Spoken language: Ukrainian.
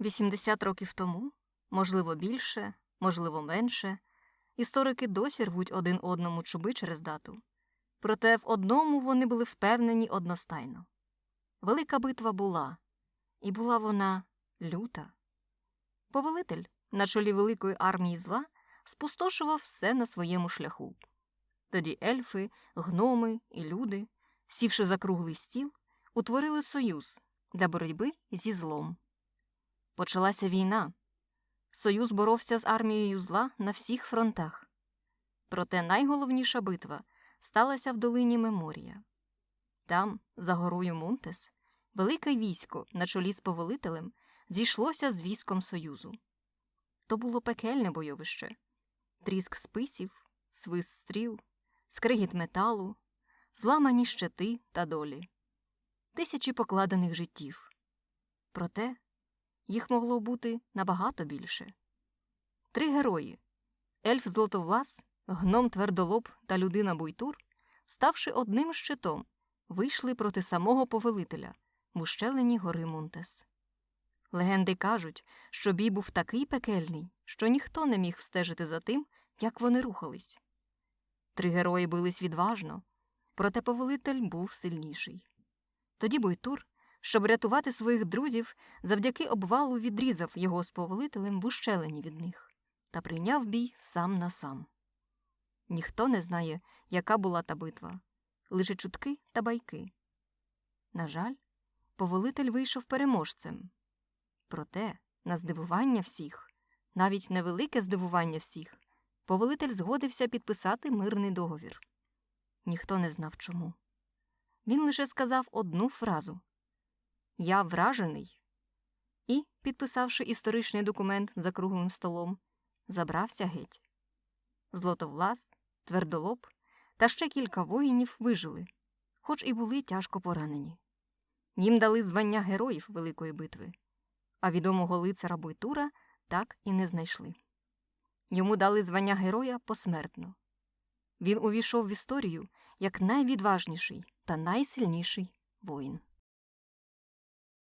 80 років тому, можливо, більше, можливо, менше, історики досі рвуть один одному чуби через дату. Проте в одному вони були впевнені одностайно. Велика битва була, і була вона люта. Повелитель на чолі великої армії зла спустошував все на своєму шляху. Тоді ельфи, гноми і люди, сівши за круглий стіл, утворили союз для боротьби зі злом. Почалася війна. Союз боровся з армією зла на всіх фронтах. Проте найголовніша битва сталася в долині Меморія. Там, за горою Мунтес, велике військо на чолі з повелителем зійшлося з військом Союзу. То було пекельне бойовище тріск списів, свист стріл, скригіт металу, зламані щити та долі, тисячі покладених життів. Проте їх могло бути набагато більше. Три герої ельф Злотовлас, гном Твердолоб та людина Буйтур, ставши одним щитом, вийшли проти самого повелителя в ущелині гори Мунтес. Легенди кажуть, що бій був такий пекельний, що ніхто не міг встежити за тим, як вони рухались. Три герої бились відважно, проте повелитель був сильніший. Тоді Буйтур, щоб рятувати своїх друзів, завдяки обвалу відрізав його з повелителем в ущелині від них та прийняв бій сам на сам. Ніхто не знає, яка була та битва, лише чутки та байки. На жаль, повелитель вийшов переможцем. Проте, на здивування всіх, навіть невелике здивування всіх, повелитель згодився підписати мирний договір. Ніхто не знав чому. Він лише сказав одну фразу Я вражений. І, підписавши історичний документ за круглим столом, забрався геть. Злотовлас, твердолоб та ще кілька воїнів вижили, хоч і були тяжко поранені. Їм дали звання героїв Великої битви, а відомого лицара Бойтура так і не знайшли. Йому дали звання героя посмертно. Він увійшов в історію як найвідважніший та найсильніший воїн.